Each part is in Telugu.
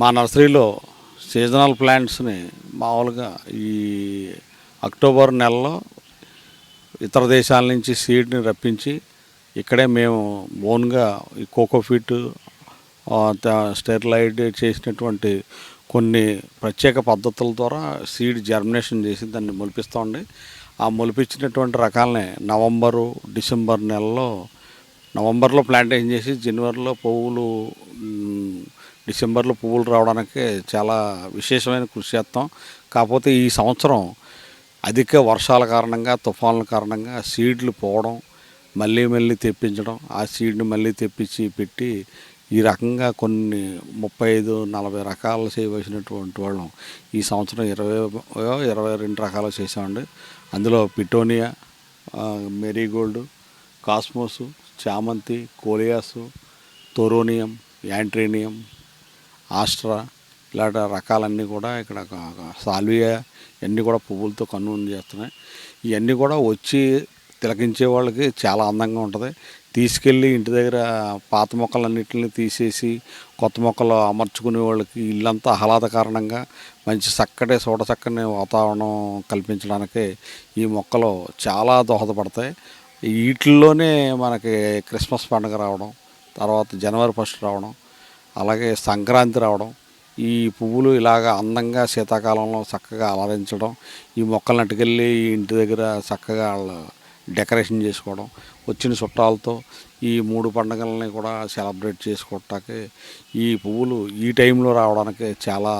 మా నర్సరీలో సీజనల్ ప్లాంట్స్ని మామూలుగా ఈ అక్టోబర్ నెలలో ఇతర దేశాల నుంచి సీడ్ని రప్పించి ఇక్కడే మేము ఓన్గా ఈ కోకోఫిట్ స్టెరిలైడ్ చేసినటువంటి కొన్ని ప్రత్యేక పద్ధతుల ద్వారా సీడ్ జర్మినేషన్ చేసి దాన్ని మొలిపిస్తామండి ఆ మొలిపించినటువంటి రకాలనే నవంబరు డిసెంబర్ నెలలో నవంబర్లో ప్లాంటేషన్ చేసి జనవరిలో పువ్వులు డిసెంబర్లో పువ్వులు రావడానికి చాలా విశేషమైన కృషి చేస్తాం. కాకపోతే ఈ సంవత్సరం అధిక వర్షాల కారణంగా తుఫాన్ల కారణంగా సీడ్లు పోవడం మళ్ళీ మళ్ళీ తెప్పించడం ఆ సీడ్ని మళ్ళీ తెప్పించి పెట్టి ఈ రకంగా కొన్ని ముప్పై ఐదు నలభై రకాలు చేయవలసినటువంటి వాళ్ళం. ఈ సంవత్సరం ఇరవై ఇరవై రెండు రకాలు చేసామండి అందులో పిటోనియా మెరీగోల్డ్ కాస్మోసు చామంతి కోలియాసు తోరోనియం యాంట్రేనియం ఆస్ట్రా ఇలాంటి రకాలన్నీ కూడా ఇక్కడ సాల్వియా ఇవన్నీ కూడా పువ్వులతో కనుగోలు చేస్తున్నాయి. ఇవన్నీ కూడా వచ్చి తిలకించే వాళ్ళకి చాలా అందంగా ఉంటుంది. తీసుకెళ్ళి ఇంటి దగ్గర పాత మొక్కలన్నింటిని తీసేసి కొత్త మొక్కలు అమర్చుకునే వాళ్ళకి ఇల్లంతా ఆహ్లాదకారణంగా మంచి చక్కటి చూడ చక్కని వాతావరణం కల్పించడానికి ఈ మొక్కలు చాలా దోహదపడతాయి. వీటిల్లోనే మనకి క్రిస్మస్ పండుగ రావడం తర్వాత జనవరి ఫస్ట్ రావడం అలాగే సంక్రాంతి రావడం ఈ పువ్వులు ఇలాగ అందంగా శీతాకాలంలో చక్కగా అలరించడం ఈ మొక్కలను అటుకెళ్ళి ఈ ఇంటి దగ్గర చక్కగా వాళ్ళు డెకరేషన్ చేసుకోవడం వచ్చిన చుట్టాలతో ఈ మూడు పండుగలని కూడా సెలబ్రేట్ చేసుకోవటానికి ఈ పువ్వులు ఈ టైంలో రావడానికి చాలా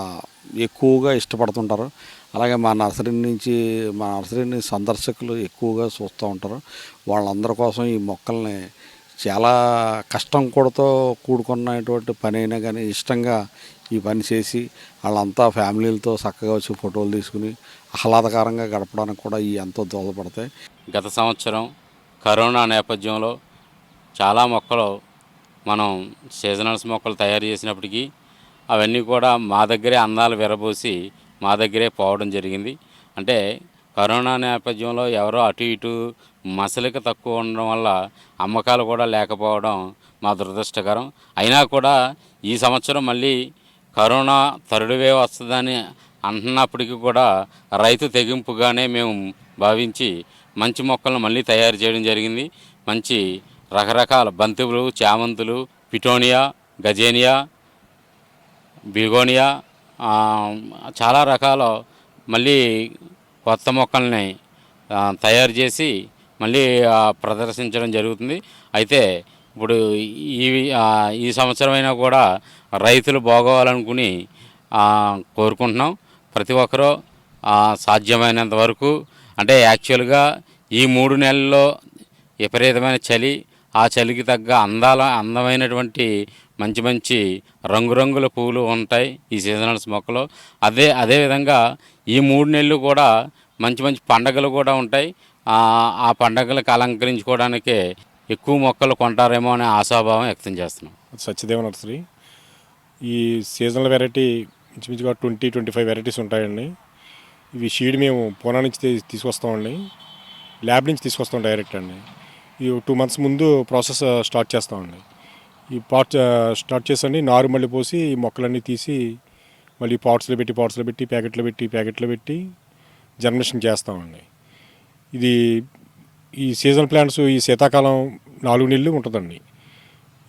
ఎక్కువగా ఇష్టపడుతుంటారు. అలాగే మా నర్సరీ నుంచి మా నర్సరీని సందర్శకులు ఎక్కువగా చూస్తూ ఉంటారు. వాళ్ళందరి కోసం ఈ మొక్కల్ని చాలా కష్టం కూడాతో కూడుకున్నటువంటి పని అయినా కానీ ఇష్టంగా ఈ పని చేసి వాళ్ళంతా ఫ్యామిలీలతో చక్కగా వచ్చి ఫోటోలు తీసుకుని ఆహ్లాదకరంగా గడపడానికి కూడా ఈ ఎంతో దోహదపడతాయి. గత సంవత్సరం కరోనా నేపథ్యంలో చాలా మొక్కలు మనం సీజనల్స్ మొక్కలు తయారు చేసినప్పటికీ అవన్నీ కూడా మా దగ్గరే అందాలు విరబోసి మా దగ్గరే పోవడం జరిగింది. అంటే కరోనా నేపథ్యంలో ఎవరో అటు ఇటు మసలిక తక్కువ ఉండడం వల్ల అమ్మకాలు కూడా లేకపోవడం మా దురదృష్టకరం. అయినా కూడా ఈ సంవత్సరం మళ్ళీ కరోనా తరుడువే వస్తుందని అంటున్నప్పటికీ కూడా రైతు తెగింపుగానే మేము భావించి మంచి మొక్కలను మళ్ళీ తయారు చేయడం జరిగింది. మంచి రకరకాల బంతిపులు చామంతులు పిటోనియా గజేనియా బిగోనియా చాలా రకాల మళ్ళీ కొత్త మొక్కల్ని తయారు చేసి మళ్ళీ ప్రదర్శించడం జరుగుతుంది. అయితే ఇప్పుడు ఈ ఈ సంవత్సరమైనా కూడా రైతులు బాగోవాలనుకుని కోరుకుంటున్నాం. ప్రతి ఒక్కరూ సాధ్యమైనంత వరకు అంటే యాక్చువల్గా ఈ మూడు నెలల్లో విపరీతమైన చలి ఆ చలికి తగ్గ అందాల అందమైనటువంటి మంచి మంచి రంగురంగుల పువ్వులు ఉంటాయి ఈ సీజనల్స్ మొక్కలు. అదే అదేవిధంగా ఈ మూడు నెలలు కూడా మంచి మంచి పండగలు కూడా ఉంటాయి. ఆ పండగలకు అలంకరించుకోవడానికి ఎక్కువ మొక్కలు కొంటారేమో అనే ఆశాభావం వ్యక్తం చేస్తున్నాం. సత్యదేవ నర్సరీ ఈ సీజనల్ వెరైటీ ఇంచుమించుగా ట్వంటీ ట్వంటీ ఫైవ్ వెరైటీస్ ఉంటాయండి. ఇవి షీడ్ మేము పూనా నుంచి తీసుకొస్తామండి. ల్యాబ్ నుంచి తీసుకొస్తాం డైరెక్ట్ అండి. ఈ టూ మంత్స్ ముందు ప్రాసెస్ స్టార్ట్ uh, చేస్తామండి. ఈ పాట్ స్టార్ట్ uh, చేసండి నారు మళ్ళీ పోసి ఈ మొక్కలన్నీ తీసి మళ్ళీ పాట్స్లో పెట్టి పాట్స్లో పెట్టి ప్యాకెట్లో పెట్టి ప్యాకెట్లో పెట్టి జర్మినేషన్ చేస్తామండి. ఇది ఈ సీజన్ ప్లాంట్స్ ఈ శీతాకాలం నాలుగు నెలలు ఉంటుందండి.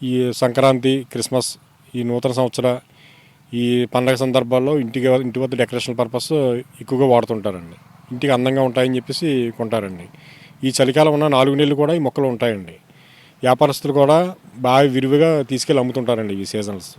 ఈ సంక్రాంతి క్రిస్మస్ ఈ నూతన సంవత్సర ఈ పండగ సందర్భాల్లో ఇంటికి ఇంటి వద్ద డెకరేషన్ పర్పస్ ఎక్కువగా వాడుతుంటారండి. ఇంటికి అందంగా ఉంటాయని చెప్పేసి కొంటారండి. ఈ చలికాలం ఉన్న నాలుగు నెలలు కూడా ఈ మొక్కలు ఉంటాయండి. వ్యాపారస్తులు కూడా బాగా విరివిగా తీసుకెళ్ళి అమ్ముతుంటారండి ఈ సీజన్స్